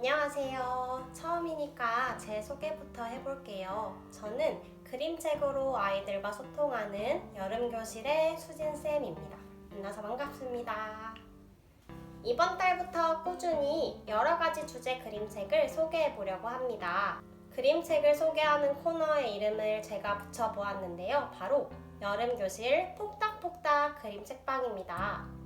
안녕하세요. 처음이니까 제 소개부터 해볼게요. 저는 그림책으로 아이들과 소통하는 여름교실의 수진쌤입니다. 만나서 반갑습니다. 이번 달부터 꾸준히 여러 가지 주제 그림책을 소개해 보려고 합니다. 그림책을 소개하는 코너의 이름을 제가 붙여보았는데요. 바로 여름교실 폭닥폭닥 그림책방입니다.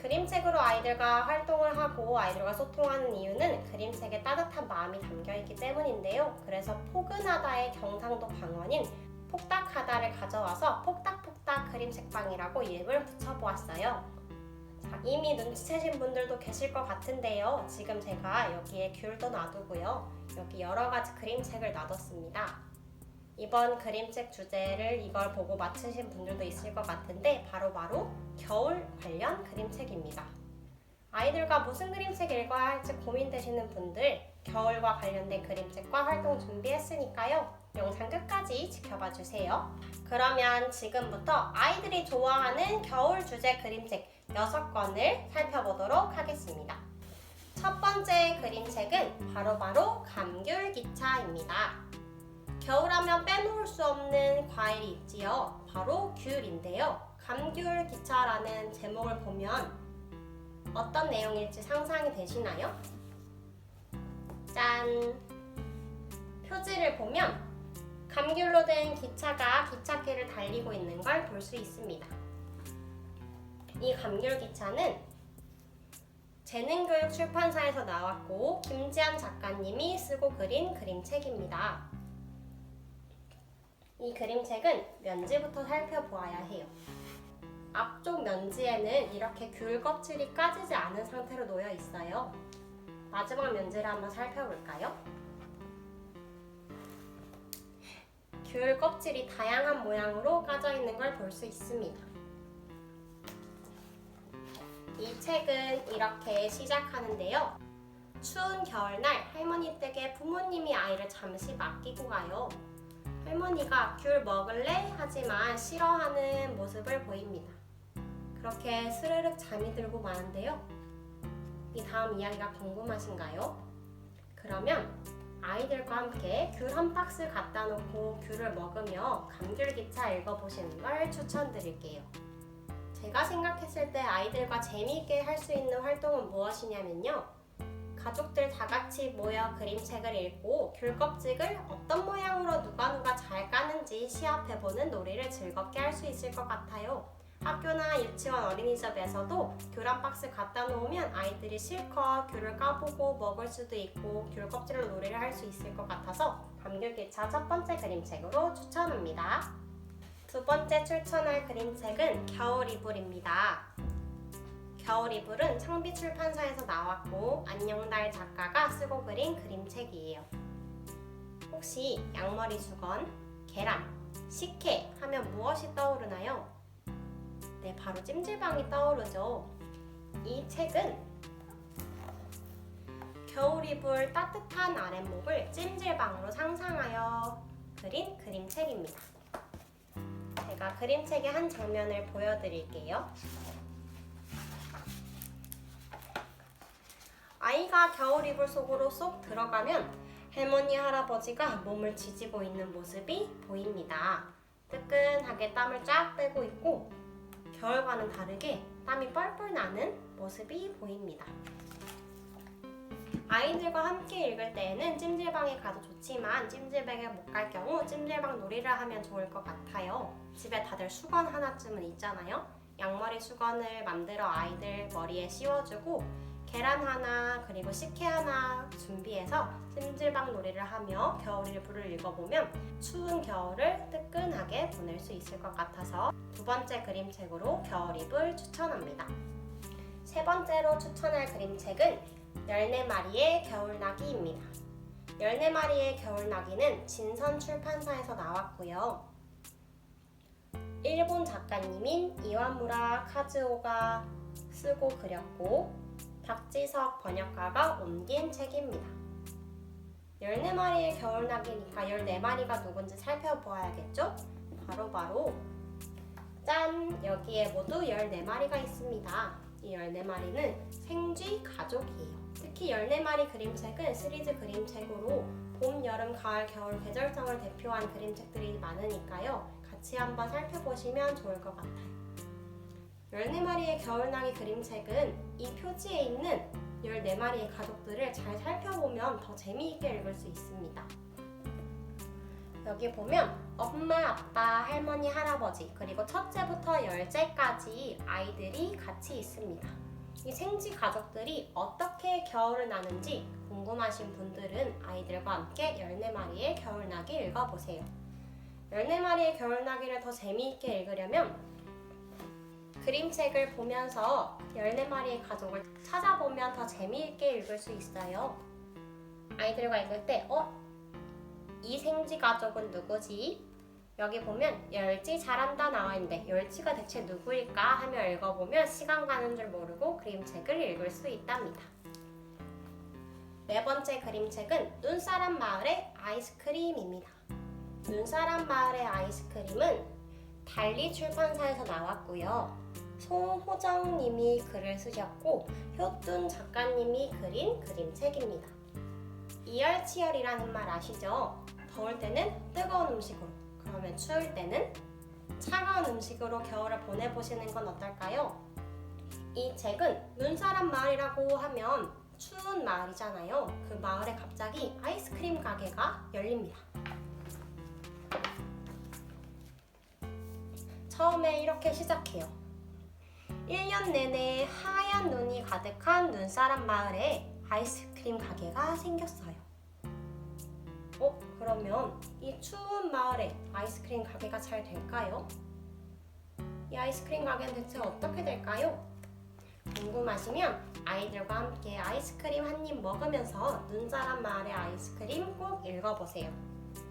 그림책으로 아이들과 활동을 하고 아이들과 소통하는 이유는 그림책에 따뜻한 마음이 담겨 있기 때문인데요. 그래서 포근하다의 경상도 방언인 폭닥하다를 가져와서 폭닥폭닥 그림책방이라고 이름을 붙여보았어요. 자, 이미 눈치채신 분들도 계실 것 같은데요. 지금 제가 여기에 귤도 놔두고요. 여기 여러 가지 그림책을 놔뒀습니다. 이번 그림책 주제를 이걸 보고 맞추신 분들도 있을 것 같은데 바로 바로 겨울 관련 그림책입니다. 아이들과 무슨 그림책 읽어야 할지 고민되시는 분들 겨울과 관련된 그림책과 활동 준비했으니까요. 영상 끝까지 지켜봐 주세요. 그러면 지금부터 아이들이 좋아하는 겨울 주제 그림책 6권을 살펴보도록 하겠습니다. 첫 번째 그림책은 바로바로 감귤기차입니다. 겨울하면 빼놓을 수 없는 과일이 있지요. 바로 귤인데요. 감귤 기차라는 제목을 보면 어떤 내용일지 상상이 되시나요? 짠! 표지를 보면 감귤로 된 기차가 기찻길을 달리고 있는 걸 볼 수 있습니다. 이 감귤 기차는 재능교육 출판사에서 나왔고 김지한 작가님이 쓰고 그린 그림책입니다. 이 그림책은 면지부터 살펴보아야 해요. 앞쪽 면지에는 이렇게 귤 껍질이 까지지 않은 상태로 놓여 있어요. 마지막 면지를 한번 살펴볼까요? 귤 껍질이 다양한 모양으로 까져 있는 걸 볼 수 있습니다. 이 책은 이렇게 시작하는데요. 추운 겨울날 할머니 댁에 부모님이 아이를 잠시 맡기고 가요. 할머니가 귤 먹을래? 하지만 싫어하는 모습을 보입니다. 그렇게 스르륵 잠이 들고 마는데요. 이 다음 이야기가 궁금하신가요? 그러면 아이들과 함께 귤 한 박스 갖다 놓고 귤을 먹으며 감귤기차 읽어보시는 걸 추천드릴게요. 제가 생각했을 때 아이들과 재미있게 할 수 있는 활동은 무엇이냐면요. 가족들 다 같이 모여 그림책을 읽고 귤껍질을 어떤 모양으로 누가 누가 잘 까는지 시합해보는 놀이를 즐겁게 할 수 있을 것 같아요. 학교나 유치원 어린이집에서도 귤 한 박스 갖다 놓으면 아이들이 실컷 귤을 까보고 먹을 수도 있고 귤 껍질로 놀이를 할 수 있을 것 같아서 감귤기차 첫 번째 그림책으로 추천합니다. 두 번째 추천할 그림책은 겨울 이불입니다. 겨울 이불은 창비 출판사에서 나왔고 안녕달 작가가 쓰고 그린 그림책이에요. 혹시 양머리 수건, 계란, 식혜 하면 무엇이 떠오르나요? 네, 바로 찜질방이 떠오르죠. 이 책은 겨울 이불 따뜻한 아랫목을 찜질방으로 상상하여 그린 그림책입니다. 제가 그림책의 한 장면을 보여드릴게요. 아이가 겨울 이불 속으로 쏙 들어가면 할머니 할아버지가 몸을 지지고 있는 모습이 보입니다. 뜨끈하게 땀을 쫙 빼고 있고 겨울과는 다르게 땀이 뻘뻘 나는 모습이 보입니다. 아이들과 함께 읽을 때에는 찜질방에 가도 좋지만 찜질방에 못 갈 경우 찜질방 놀이를 하면 좋을 것 같아요. 집에 다들 수건 하나쯤은 있잖아요. 양머리 수건을 만들어 아이들 머리에 씌워주고 계란 하나 그리고 식혜 하나 준비해서 찜질방 놀이를 하며 겨울일부를 읽어보면 추운 겨울을 뜨끈하게 보낼 수 있을 것 같아서 두 번째 그림책으로 겨울이불 추천합니다. 세 번째로 추천할 그림책은 14마리의 겨울나기입니다. 14마리의 겨울나기는 진선 출판사에서 나왔고요. 일본 작가님인 이와무라 카즈오가 쓰고 그렸고 박지석 번역가가 옮긴 책입니다. 14마리의 겨울나기니까 14마리가 누군지 살펴보아야겠죠? 바로 바로 짠! 여기에 모두 14마리가 있습니다. 이 14마리는 생쥐 가족이에요. 특히 14마리 그림책은 시리즈 그림책으로 봄, 여름, 가을, 겨울 계절성을 대표한 그림책들이 많으니까요. 같이 한번 살펴보시면 좋을 것 같아요. 14마리의 겨울나기 그림책은 이 표지에 있는 14마리의 가족들을 잘 살펴보면 더 재미있게 읽을 수 있습니다. 여기 보면 엄마, 아빠, 할머니, 할아버지 그리고 첫째부터 열째까지 아이들이 같이 있습니다. 이 생쥐 가족들이 어떻게 겨울을 나는지 궁금하신 분들은 아이들과 함께 14마리의 겨울나기 읽어보세요. 14마리의 겨울나기를 더 재미있게 읽으려면 그림책을 보면서 14마리의 가족을 찾아보면 더 재미있게 읽을 수 있어요. 아이들과 읽을 때, 어? 이 생쥐 가족은 누구지? 여기 보면 열쥐 잘한다 나와 있는데 열쥐가 대체 누구일까 하며 읽어보면 시간 가는 줄 모르고 그림책을 읽을 수 있답니다. 네 번째 그림책은 눈사람 마을의 아이스크림입니다. 눈사람 마을의 아이스크림은 달리 출판사에서 나왔고요. 송호정님이 글을 쓰셨고 효둔 작가님이 그린 그림책입니다. 이열치열이라는 말 아시죠? 더울 때는 뜨거운 음식으로, 그러면 추울 때는 차가운 음식으로 겨울을 보내보시는 건 어떨까요? 이 책은 눈사람 마을이라고 하면 추운 마을이잖아요. 그 마을에 갑자기 아이스크림 가게가 열립니다. 처음에 이렇게 시작해요. 1년 내내 하얀 눈이 가득한 눈사람 마을에 아이스크림 가게가 생겼어요. 어, 그러면 이 추운 마을에 아이스크림 가게가 잘 될까요? 이 아이스크림 가게는 대체 어떻게 될까요? 궁금하시면 아이들과 함께 아이스크림 한 입 먹으면서 눈사람 마을의 아이스크림 꼭 읽어보세요.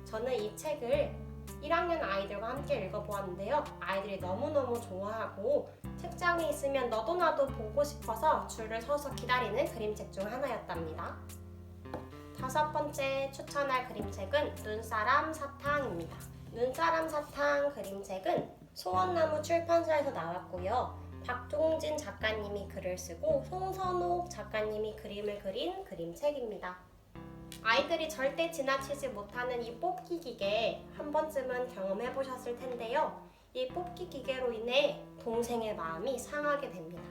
저는 이 책을 1학년 아이들과 함께 읽어보았는데요. 아이들이 너무너무 좋아하고 책장에 있으면 너도 나도 보고 싶어서 줄을 서서 기다리는 그림책 중 하나였답니다. 다섯 번째 추천할 그림책은 눈사람 사탕입니다. 눈사람 사탕 그림책은 소원나무 출판사에서 나왔고요. 박종진 작가님이 글을 쓰고 송선옥 작가님이 그림을 그린 그림책입니다. 아이들이 절대 지나치지 못하는 이 뽑기 기계 한 번쯤은 경험해 보셨을 텐데요. 이 뽑기 기계로 인해 동생의 마음이 상하게 됩니다.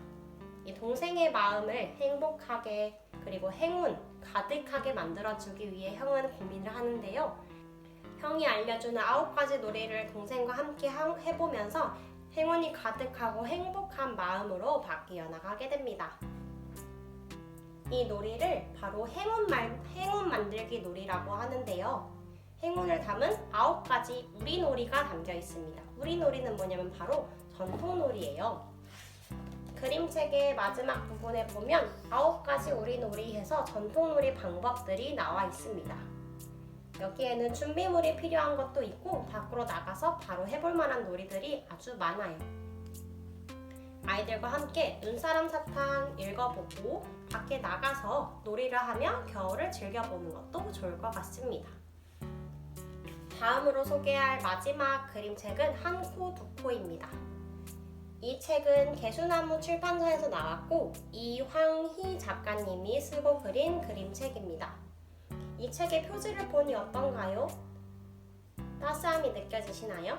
이 동생의 마음을 행복하게 그리고 행운 가득하게 만들어주기 위해 형은 고민을 하는데요. 형이 알려주는 아홉 가지 놀이를 동생과 함께 하- 해보면서 행운이 가득하고 행복한 마음으로 바뀌어 나가게 됩니다. 이 놀이를 바로 행운, 말, 행운 만들기 놀이라고 하는데요. 행운을 담은 아홉 가지 우리 놀이가 담겨 있습니다. 우리 놀이는 뭐냐면 바로 전통 놀이예요. 그림책의 마지막 부분에 보면 아홉 가지 우리 놀이에서 전통 놀이 방법들이 나와 있습니다. 여기에는 준비물이 필요한 것도 있고 밖으로 나가서 바로 해볼 만한 놀이들이 아주 많아요. 아이들과 함께 눈사람 사탕 읽어보고 밖에 나가서 놀이를 하며 겨울을 즐겨보는 것도 좋을 것 같습니다. 다음으로 소개할 마지막 그림책은 한 코 두 코입니다. 이 책은 개수나무 출판사에서 나왔고 이황희 작가님이 쓰고 그린 그림책입니다. 이 책의 표지를 보니 어떤가요? 따스함이 느껴지시나요?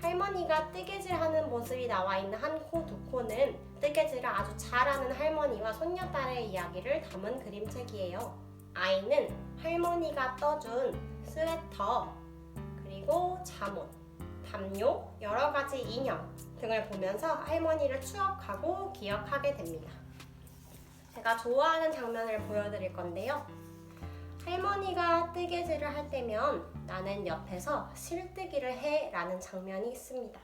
할머니가 뜨개질하는 모습이 나와 있는 한 코 두 코는 뜨개질을 아주 잘하는 할머니와 손녀딸의 이야기를 담은 그림책이에요. 아이는 할머니가 떠준 스웨터 그리고 잠옷, 담요, 여러 가지 인형 등을 보면서 할머니를 추억하고 기억하게 됩니다. 제가 좋아하는 장면을 보여드릴 건데요. 할머니가 뜨개질을 할 때면 나는 옆에서 실뜨기를 해 라는 장면이 있습니다.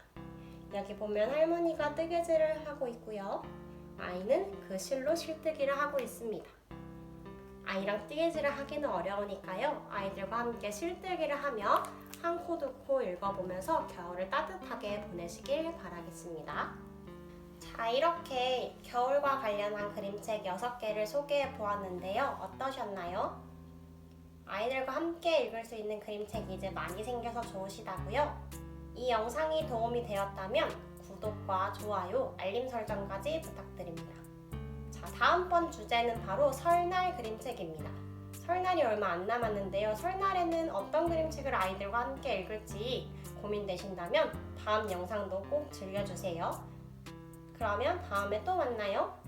여기 보면 할머니가 뜨개질을 하고 있고요. 아이는 그 실로 실뜨기를 하고 있습니다. 아이랑 뜨개질을 하기는 어려우니까요. 아이들과 함께 실뜨기를 하며 한 코 두 코 읽어보면서 겨울을 따뜻하게 보내시길 바라겠습니다. 자, 이렇게 겨울과 관련한 그림책 6개를 소개해 보았는데요. 어떠셨나요? 아이들과 함께 읽을 수 있는 그림책이 이제 많이 생겨서 좋으시다고요? 이 영상이 도움이 되었다면 구독과 좋아요, 알림 설정까지 부탁드립니다. 자, 다음번 주제는 바로 설날 그림책입니다. 설날이 얼마 안 남았는데요. 설날에는 어떤 그림책을 아이들과 함께 읽을지 고민되신다면 다음 영상도 꼭 즐겨주세요. 그러면 다음에 또 만나요.